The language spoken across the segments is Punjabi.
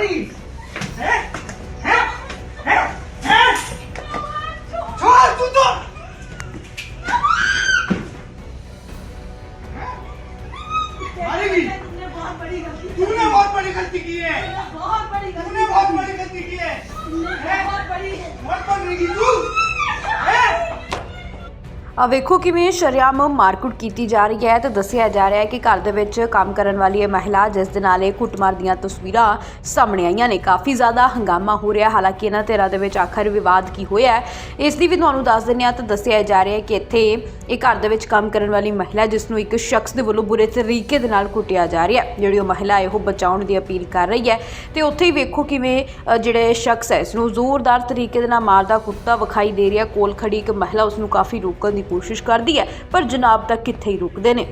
ਸਾਰੀ ਹੈ ਹੈ ਹੈ ਹੈ ਛੋੜ ਤੂੰ ਤਾਂ मारेगी तूने बहुत बड़ी गलती की है ਆ ਵੇਖੋ ਕਿਵੇਂ ਸ਼ਰਿਆਮ ਮਾਰਕੁੱਟ ਕੀਤੀ ਜਾ ਰਹੀ ਹੈ ਤੇ ਦੱਸਿਆ ਜਾ ਰਿਹਾ ਹੈ ਕਿ ਘਰ ਦੇ ਵਿੱਚ ਕੰਮ ਕਰਨ ਵਾਲੀ ਇਹ ਮਹਿਲਾ, ਜਿਸ ਦੇ ਨਾਲ ਇਹ ਕੁੱਟਮਾਰ ਦੀਆਂ ਤਸਵੀਰਾਂ ਸਾਹਮਣੇ ਆਈਆਂ ਨੇ, ਕਾਫੀ ਜ਼ਿਆਦਾ ਹੰਗਾਮਾ ਹੋ ਰਿਹਾ ਹਾਲਾਂਕਿ ਇਹਨਾਂ ਧਿਰਾਂ ਦੇ ਵਿੱਚ ਆਖਰ ਵਿਵਾਦ ਕੀ ਹੋਇਆ ਹੈ, ਇਸ ਦੀ ਵੀ ਤੁਹਾਨੂੰ ਦੱਸ ਦਿੰਦੇ ਹਾਂ ਤਾਂ ਦੱਸਿਆ ਜਾ ਰਿਹਾ ਹੈ ਕਿ ਇੱਥੇ ਇਹ ਘਰ ਦੇ ਵਿੱਚ ਕੰਮ ਕਰਨ ਵਾਲੀ ਮਹਿਲਾ, ਜਿਸ ਨੂੰ ਇੱਕ ਸ਼ਖਸ ਦੇ ਵੱਲੋਂ ਬੁਰੇ ਤਰੀਕੇ ਦੇ ਨਾਲ ਕੁੱਟਿਆ ਜਾ ਰਿਹਾ ਹੈ। ਜਿਹੜੀ ਉਹ ਮਹਿਲਾ ਹੈ, ਉਹ ਬਚਾਉਣ ਦੀ ਅਪੀਲ ਕਰ ਰਹੀ ਹੈ ਤੇ ਉੱਥੇ ਹੀ ਵੇਖੋ ਕਿਵੇਂ ਜਿਹੜੇ ਸ਼ਖਸ ਹੈ, ਇਸ ਨੂੰ ਜ਼ੋਰਦਾਰ ਤਰੀਕੇ ਦੇ ਨਾਲ ਮਾਰਦਾ ਕੁੱਟਦਾ ਵਿਖਾਈ ਦੇ ਰਿਹਾ ਕੋਲ ਖੜੀ ਇੱਕ ਮਹਿਲਾ, ਉਸ ਨੂੰ ਕਾਫੀ ਰੋਕਣ ਦੀ ਕੋਸ਼ਿਸ਼ ਕਰਦੀ ਹੈ ਪਰ ਜਨਾਬ ਤੱਕ ਕਿੱਥੇ ਹੀ ਰੁਕਦੇ ਨੇ।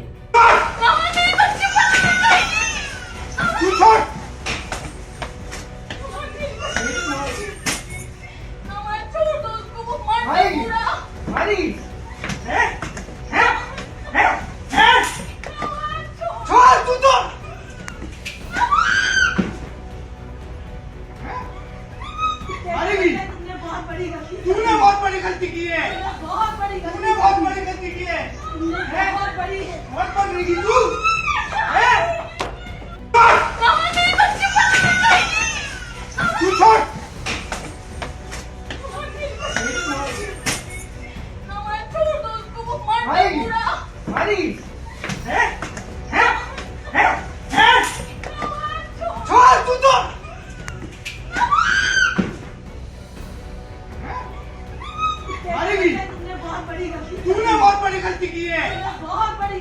तूने बहुत बड़ी गलती की है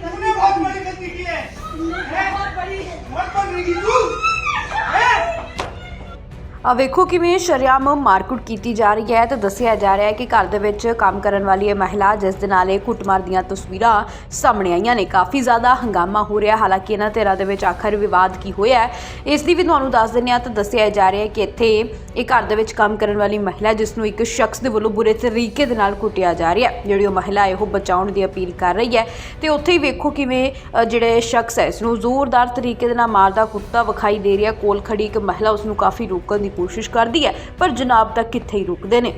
तूने बहुत बड़ी गलती की है बहुत बनेगी तू हैं ਆ ਵੇਖੋ ਕਿਵੇਂ ਸ਼ਰਿਆਮ ਮਾਰਕੁੱਟ ਕੀਤੀ ਜਾ ਰਹੀ ਹੈ ਤੇ ਦੱਸਿਆ ਜਾ ਰਿਹਾ ਹੈ ਕਿ ਘਰ ਦੇ ਵਿੱਚ ਕੰਮ ਕਰਨ ਵਾਲੀ ਇਹ ਮਹਿਲਾ, ਜਿਸ ਦੇ ਨਾਲ ਇਹ ਕੁੱਟਮਾਰ ਦੀਆਂ ਤਸਵੀਰਾਂ ਸਾਹਮਣੇ ਆਈਆਂ ਨੇ, ਕਾਫੀ ਜ਼ਿਆਦਾ ਹੰਗਾਮਾ ਹੋ ਰਿਹਾ ਹਾਲਾਂਕਿ ਇਹਨਾਂ ਧਿਰਾਂ ਦੇ ਵਿੱਚ ਆਖਰ ਵਿਵਾਦ ਕੀ ਹੋਇਆ ਹੈ, ਇਸ ਦੀ ਵੀ ਤੁਹਾਨੂੰ ਦੱਸ ਦਿੰਦੇ ਹਾਂ ਤਾਂ ਦੱਸਿਆ ਜਾ ਰਿਹਾ ਹੈ ਕਿ ਇੱਥੇ ਇਹ ਘਰ ਦੇ ਵਿੱਚ ਕੰਮ ਕਰਨ ਵਾਲੀ ਮਹਿਲਾ, ਜਿਸ ਨੂੰ ਇੱਕ ਸ਼ਖਸ ਦੇ ਵੱਲੋਂ ਬੁਰੇ ਤਰੀਕੇ ਦੇ ਨਾਲ ਕੁੱਟਿਆ ਜਾ ਰਿਹਾ ਹੈ। ਜਿਹੜੀ ਉਹ ਮਹਿਲਾ ਹੈ, ਉਹ ਬਚਾਉਣ ਦੀ ਅਪੀਲ ਕਰ ਰਹੀ ਹੈ ਤੇ ਉੱਥੇ ਹੀ ਵੇਖੋ ਕਿਵੇਂ ਜਿਹੜੇ ਸ਼ਖਸ ਹੈ, ਇਸ ਨੂੰ ਜ਼ੋਰਦਾਰ ਤਰੀਕੇ ਦੇ ਨਾਲ ਮਾਰਦਾ ਕੁੱਟਦਾ ਵਿਖਾਈ ਦੇ ਰਿਹਾ ਕੋਲ ਖੜੀ ਇੱਕ ਮਹਿਲਾ, ਉਸ ਨੂੰ ਕਾਫੀ ਰੋਕਣ ਦੀ कोशिश करती है पर जनाब तक कितने रुकते ने।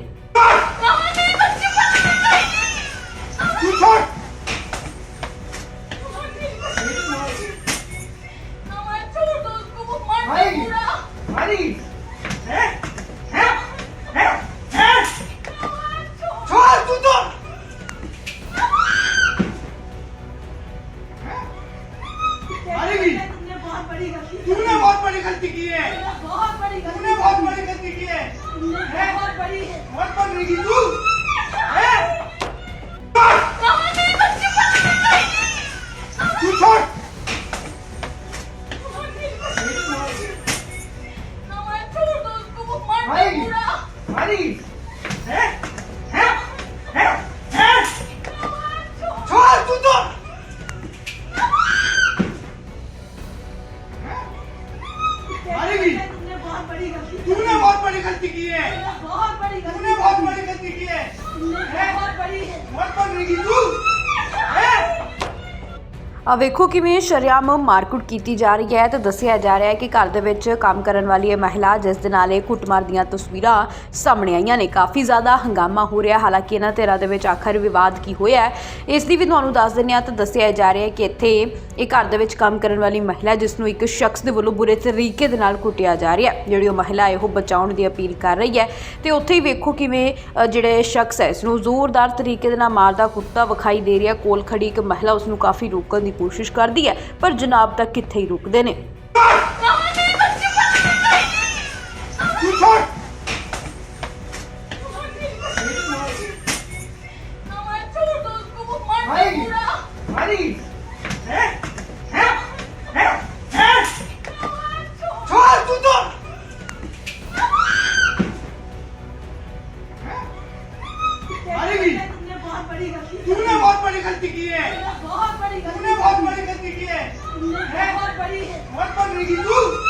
तूने बहुत बड़ी गलती की है। तूने बहुत बड़ी गलती की। है। बहुत बनेगी तू। हैं। गलती की है तूने बहुत बड़ी गलती की है बहुत बनेगी तू हैं ਆ ਵੇਖੋ ਕਿਵੇਂ ਸ਼ਰਿਆਮ ਮਾਰਕੁੱਟ ਕੀਤੀ ਜਾ ਰਹੀ ਹੈ ਤੇ ਦੱਸਿਆ ਜਾ ਰਿਹਾ ਹੈ ਕਿ ਘਰ ਦੇ ਵਿੱਚ ਕੰਮ ਕਰਨ ਵਾਲੀ ਇਹ ਮਹਿਲਾ, ਜਿਸ ਦੇ ਨਾਲ ਇਹ ਕੁੱਟਮਾਰ ਦੀਆਂ ਤਸਵੀਰਾਂ ਸਾਹਮਣੇ ਆਈਆਂ ਨੇ, ਕਾਫੀ ਜ਼ਿਆਦਾ ਹੰਗਾਮਾ ਹੋ ਰਿਹਾ ਹਾਲਾਂਕਿ ਇਹਨਾਂ ਧਿਰਾਂ ਦੇ ਵਿੱਚ ਆਖਰ ਵਿਵਾਦ ਕੀ ਹੋਇਆ ਹੈ, ਇਸ ਦੀ ਵੀ ਤੁਹਾਨੂੰ ਦੱਸ ਦਿੰਦੇ ਹਾਂ ਤਾਂ ਦੱਸਿਆ ਜਾ ਰਿਹਾ ਹੈ ਕਿ ਇੱਥੇ ਇਹ ਘਰ ਦੇ ਵਿੱਚ ਕੰਮ ਕਰਨ ਵਾਲੀ ਮਹਿਲਾ, ਜਿਸ ਨੂੰ ਇੱਕ ਸ਼ਖਸ ਦੇ ਵੱਲੋਂ ਬੁਰੇ ਤਰੀਕੇ ਦੇ ਨਾਲ ਕੁੱਟਿਆ ਜਾ ਰਿਹਾ ਹੈ। ਜਿਹੜੀ ਉਹ ਮਹਿਲਾ ਹੈ, ਉਹ ਬਚਾਉਣ ਦੀ ਅਪੀਲ ਕਰ ਰਹੀ ਹੈ ਤੇ ਉੱਥੇ ਹੀ ਵੇਖੋ ਕਿਵੇਂ ਜਿਹੜੇ ਸ਼ਖਸ ਹੈ, ਇਸ ਨੂੰ ਜ਼ੋਰਦਾਰ ਤਰੀਕੇ ਦੇ ਨਾਲ ਮਾਰਦਾ ਕੁੱਟਦਾ ਵਿਖਾਈ ਦੇ ਰਿਹਾ ਕੋਲ ਖੜੀ ਇੱਕ ਮਹਿਲਾ, ਉਸ ਨੂੰ ਕਾਫੀ ਰੋਕਣ ਦੀ ਕੋਸ਼ਿਸ਼ ਕਰਦੀ ਹੈ ਪਰ ਜਨਾਬ ਤਾਂ ਕਿੱਥੇ ਹੀ ਰੁਕਦੇ ਨੇ। तूने बहुत बड़ी गलती की है बहुत बड़ी तूने बहुत बड़ी गलती की है बहुत बड़ी बहुत बड़ी तू